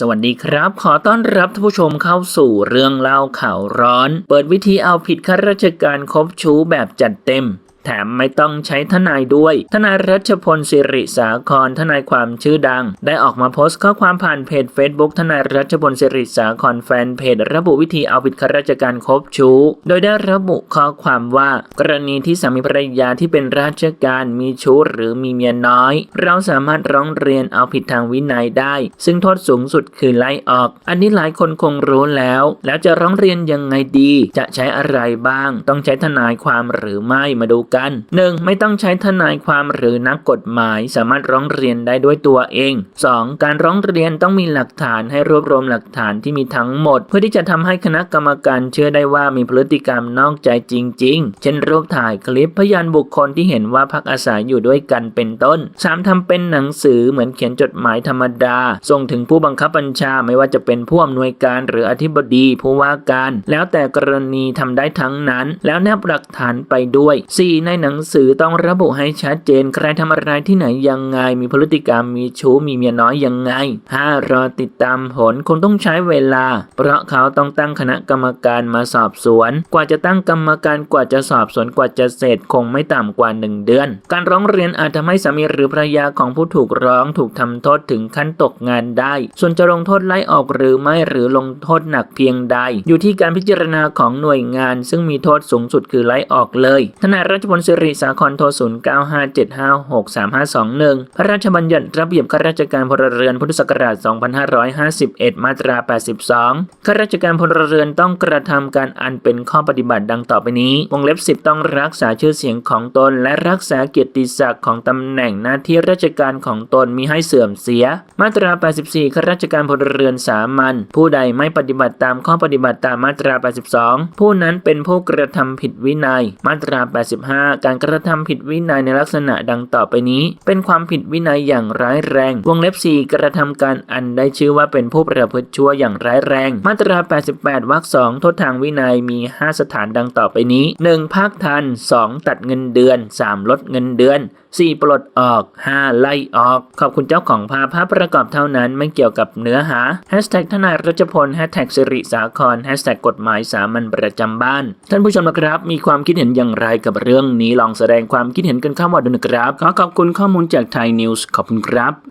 สวัสดีครับ ขอต้อนรับท่านผู้ชมเข้าสู่เรื่องเล่าข่าวร้อน เปิดวิธีเอาผิดข้าราชการคบชู้แบบจัดเต็ม แถมไม่ต้องใช้ทนายด้วย ทนายรัชพลสิริสาครทนายความชื่อดัง ได้ออกมาโพสต์ข้อความผ่านเพจ Facebook ทนายรัชพลสิริสาครแฟนเพจ ระบุวิธีเอาผิดข้าราชการคบชู้ โดยได้ระบุข้อความว่า กรณีที่สามีภรรยาที่เป็นราชการมีชู้หรือมีเมียน้อย เราสามารถร้องเรียนเอาผิดทางวินัยได้ ซึ่งโทษสูงสุดคือไล่ออก อันนี้หลายคนคงรู้แล้ว แล้วจะร้องเรียนยังไงดี จะใช้อะไรบ้าง ต้องใช้ทนายความหรือไม่มาดูกัน 1. ไม่ต้องใช้ทนายความหรือนักกฎหมาย สามารถร้องเรียนได้ด้วยตัวเอง 2. การร้องเรียนต้องมีหลักฐานให้รวบรวมหลักฐานที่มีทั้งหมด เพื่อที่จะทำให้คณะกรรมการเชื่อได้ว่ามีพฤติกรรมนอกใจจริง ๆ เช่นรูปถ่ายคลิปพยานบุคคลที่เห็นว่าพักอาศัยอยู่ด้วยกันเป็นต้น 3. ทำเป็นหนังสือเหมือนเขียนจดหมายธรรมดา ส่งถึงผู้บังคับบัญชาไม่ว่าจะเป็นผู้อำนวยการหรืออธิบดีผู้ว่าการ แล้วแต่กรณีทำได้ทั้งนั้น แล้วแนบหลักฐานไปด้วย 4. ในหนังสือต้องระบุให้ชัดเจน ใครทำอะไรที่ไหนยังไง มีพฤติกรรมมีชู้มีเมียน้อยยังไง 5. รอติดตามผลคงต้องใช้เวลา เพราะเขาต้องตั้งคณะกรรมการมาสอบสวน กว่าจะตั้งกรรมการกว่าจะสอบสวนกว่าจะเสร็จคงไม่ต่ำกว่า 1 เดือน การร้องเรียนอาจทำให้สามีหรือภรรยาของผู้ถูกร้องถูกทำโทษถึงขั้นตกงานได้ ส่วนจะลงโทษไล่ออกหรือไม่หรือลงโทษหนักเพียงใด อยู่ที่การพิจารณาของหน่วยงาน ซึ่งมีโทษสูงสุดคือไล่ออกเลยทนายรัชพลศิริสาครโทร0 9 5 7 5 6 3 5 2 1พระราชบัญญัติระเบียบข้าราชการพลเรือนพุทธศักราช2551มาตรา82ข้าราชการพลเรือนต้องกระทำการอันเป็นข้อปฏิบัติดังต่อไปนี้ วงเล็บ10ต้องรักษาชื่อเสียงของตน และรักษาเกียรติศักดิ์ของตำแหน่งหน้าที่ราชการของตนมีให้เสื่อมเสีย มาตรา 84ข้าราชการพลเรือนสามัญผู้ใดไม่ปฏิบัติตามข้อปฏิบัติตามมาตรา 82 ผู้นั้นเป็นผู้กระทำผิดวินัย มาตรา 85การกระทำผิดวินัยในลักษณะดังต่อไปนี้ เป็นความผิดวินัยอย่างร้ายแรง วงเล็บ 4 กระทำการอันได้ชื่อว่าเป็นผู้ประพฤติชั่วอย่างร้ายแรง มาตรา 88 วรรคสองโทษทางวินัยมี 5 สถานดังต่อไปนี้ 1. ภาคทัน 2. ตัดเงินเดือน 3. ลดเงินเดือน 4. ปลดออก 5. ไล่ออก ขอบคุณเจ้าของภาพภาพประกอบเท่านั้นไม่เกี่ยวกับเนื้อหาแฮชแท็กทนายรัชพลแฮชแท็กสิริสาครแฮชแท็กกฎหมายสามัญประจำบ้าน ท่านผู้ชมนะครับ มีความคิดเห็นอย่างไรกับเรื่องนี้ลองแสดงความคิดเห็นกันเข้ามาดูนะครับ ขอขอบคุณข้อมูลจากไทยนิวส์ขอบคุณครับ